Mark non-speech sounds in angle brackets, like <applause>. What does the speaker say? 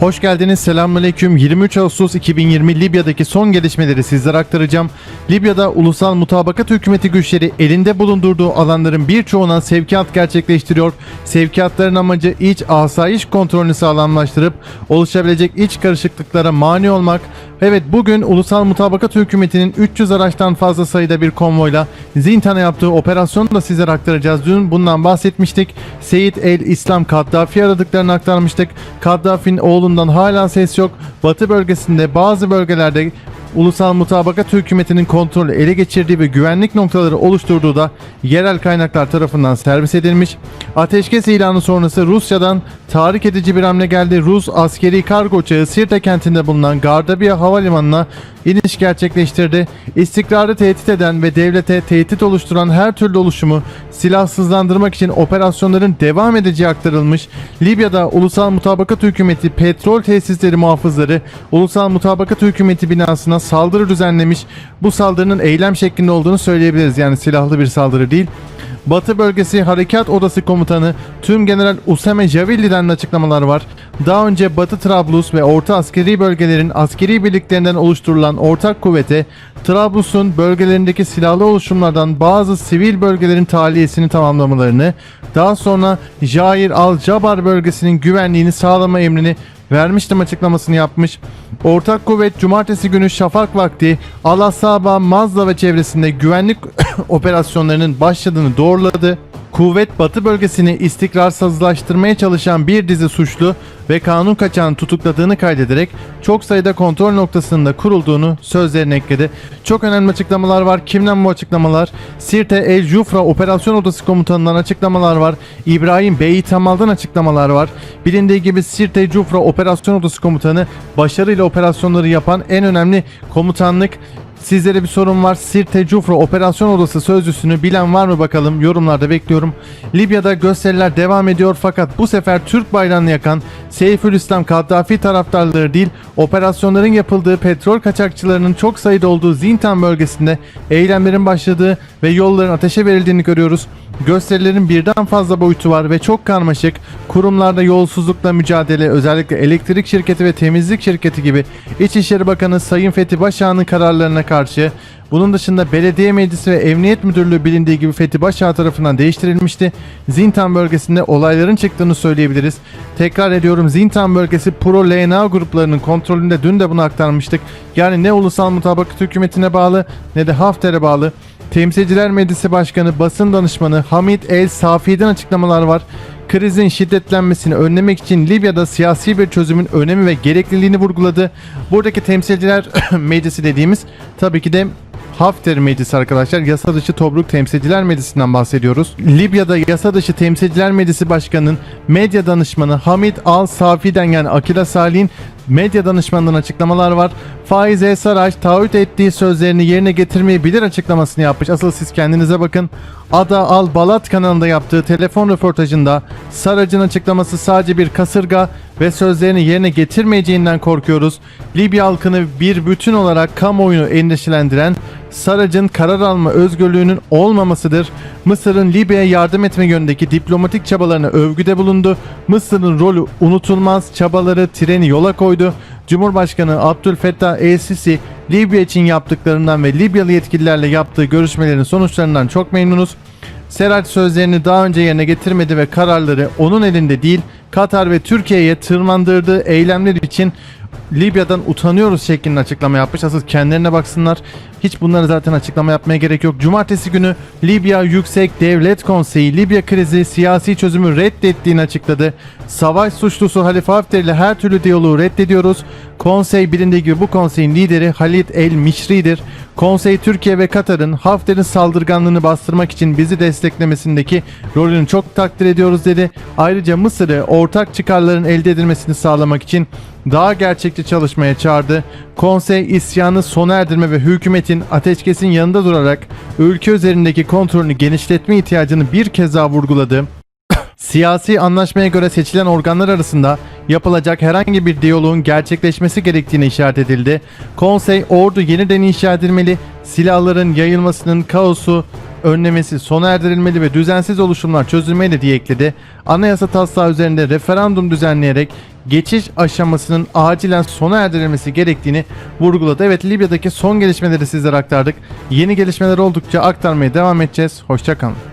Hoş geldiniz. Selamünaleyküm. 23 Ağustos 2020 Libya'daki son gelişmeleri sizlere aktaracağım. Libya'da Ulusal Mutabakat Hükümeti güçleri elinde bulundurduğu alanların birçoğuna sevkiyat gerçekleştiriyor. Sevkiyatların amacı iç asayiş kontrolünü sağlamlaştırıp oluşabilecek iç karışıklıklara mani olmak. Evet bugün Ulusal Mutabakat Hükümeti'nin 300 araçtan fazla sayıda bir konvoyla Zintan'a yaptığı operasyonu da sizlere aktaracağız. Dün bundan bahsetmiştik. Seyit El İslam Kaddafi aradıklarını aktarmıştık. Kaddafi'nin oğlundan hala ses yok. Batı bölgesinde bazı bölgelerde Ulusal Mutabakat Hükümeti'nin kontrolü ele geçirdiği ve güvenlik noktaları oluşturduğu da yerel kaynaklar tarafından servis edilmiş. Ateşkes ilanı sonrası Rusya'dan tahrik edici bir hamle geldi. Rus askeri kargo uçağı Sirte kentinde bulunan Gardabiya Havalimanı'na iniş gerçekleştirdi. İstikrarı tehdit eden ve devlete tehdit oluşturan her türlü oluşumu silahsızlandırmak için operasyonların devam edeceği aktarılmış. Libya'da Ulusal Mutabakat Hükümeti petrol tesisleri muhafızları Ulusal Mutabakat Hükümeti binasına saldırı düzenlemiş. Bu saldırının eylem şeklinde olduğunu söyleyebiliriz. Yani silahlı bir saldırı değil. Batı Bölgesi Harekat Odası Komutanı Tüm General Usame Javilli'den açıklamalar var. Daha önce Batı Trablus ve Orta Askeri bölgelerin askeri birliklerinden oluşturulan ortak kuvvete Trablus'un bölgelerindeki silahlı oluşumlardan bazı sivil bölgelerin tahliyesini tamamlamalarını, daha sonra Jair al-Jabar bölgesinin güvenliğini sağlama emrini vermiştim açıklamasını yapmış. Ortak kuvvet cumartesi günü şafak vakti Al-Asaba, Mazda ve çevresinde güvenlik <coughs> operasyonlarının başladığını doğruladı. Kuvvet Batı bölgesini istikrarsızlaştırmaya çalışan bir dizi suçlu ve kanun kaçağını tutukladığını kaydederek çok sayıda kontrol noktasında kurulduğunu sözlerine ekledi. Çok önemli açıklamalar var. Kimden bu açıklamalar? Sirte El Jufra Operasyon Odası Komutanı'ndan açıklamalar var. İbrahim Bey Tamal'dan açıklamalar var. Bilindiği gibi Sirte Jufra Operasyon Odası Komutanı başarıyla operasyonları yapan en önemli komutanlık Sizlere bir sorum var. Sirte Cufra Operasyon Odası sözcüsünü bilen var mı bakalım? Yorumlarda bekliyorum. Libya'da gösteriler devam ediyor fakat bu sefer Türk bayrağını yakan Seyfülislam Kaddafi taraftarları değil, operasyonların yapıldığı petrol kaçakçılarının çok sayıda olduğu Zintan bölgesinde eylemlerin başladığı ve yolların ateşe verildiğini görüyoruz. Gösterilerin birden fazla boyutu var ve çok karmaşık. Kurumlarda yolsuzlukla mücadele, özellikle elektrik şirketi ve temizlik şirketi gibi İçişleri Bakanı Sayın Fethi Başağ'ın kararlarına karşı bunun dışında Belediye Meclisi ve Emniyet Müdürlüğü bilindiği gibi Fethi Başağ tarafından değiştirilmişti. Zintan bölgesinde olayların çıktığını söyleyebiliriz. Tekrar ediyorum Zintan bölgesi Pro LNA gruplarının kontrolünde dün de bunu aktarmıştık. Yani ne Ulusal Mutabakat Hükümeti'ne bağlı ne de Hafter'e bağlı. Temsilciler Meclisi Başkanı Basın Danışmanı Hamid El Safi'den açıklamalar var. Krizin şiddetlenmesini önlemek için Libya'da siyasi bir çözümün önemi ve gerekliliğini vurguladı. Buradaki temsilciler <coughs> meclisi dediğimiz tabii ki de Hafter Meclisi arkadaşlar. Yasa dışı Tobruk Temsilciler Meclisi'nden bahsediyoruz. Libya'da yasa dışı Temsilciler Meclisi Başkanı'nın medya danışmanı Hamid Al Safi'den yani Akila Salih'in medya danışmanından açıklamalar var. Faiz E. Saraç taahhüt ettiği sözlerini yerine getirmeyebilir açıklamasını yapmış. Asıl siz kendinize bakın. Ada Al Balat kanalında yaptığı telefon röportajında Sarac'ın açıklaması sadece bir kasırga ve sözlerini yerine getirmeyeceğinden korkuyoruz. Libya halkını bir bütün olarak kamuoyunu endişelendiren Sarac'ın karar alma özgürlüğünün olmamasıdır. Mısır'ın Libya'ya yardım etme yönündeki diplomatik çabalarına övgüde bulundu. Mısır'ın rolü unutulmaz çabaları treni yola koydu. Cumhurbaşkanı Abdülfettah El-Sisi Libya için yaptıklarından ve Libyalı yetkililerle yaptığı görüşmelerin sonuçlarından çok memnunuz. Serac sözlerini daha önce yerine getirmedi ve kararları onun elinde değil Katar ve Türkiye'ye tırmandırdığı eylemler için Libya'dan utanıyoruz şeklinde açıklama yapmış. Asıl kendilerine baksınlar. Hiç bunları zaten açıklama yapmaya gerek yok. Cumartesi günü Libya Yüksek Devlet Konseyi Libya krizi siyasi çözümü reddettiğini açıkladı. Savaş suçlusu Halife Hafter ile her türlü diyaloğu reddediyoruz. Konsey bilindiği gibi bu konseyin lideri Halid El Mişri'dir. Konsey Türkiye ve Katar'ın Hafter'in saldırganlığını bastırmak için bizi desteklemesindeki rolünü çok takdir ediyoruz dedi. Ayrıca Mısır'ı ortak çıkarların elde edilmesini sağlamak için daha gerçekçi çalışmaya çağırdı. Konsey isyanı sona erdirme ve hükümetin ateşkesin yanında durarak ülke üzerindeki kontrolünü genişletme ihtiyacını bir kez daha vurguladı. <coughs> Siyasi anlaşmaya göre seçilen organlar arasında yapılacak herhangi bir diyaloğun gerçekleşmesi gerektiğine işaret edildi. Konsey ordu yeniden inşa edilmeli, silahların yayılmasının kaosu önlemesi sona erdirilmeli ve düzensiz oluşumlar çözülmeli diye ekledi. Anayasa taslağı üzerinde referandum düzenleyerek geçiş aşamasının acilen sona erdirilmesi gerektiğini vurguladı. Evet Libya'daki son gelişmeleri sizlere aktardık. Yeni gelişmeler oldukça aktarmaya devam edeceğiz. Hoşçakalın.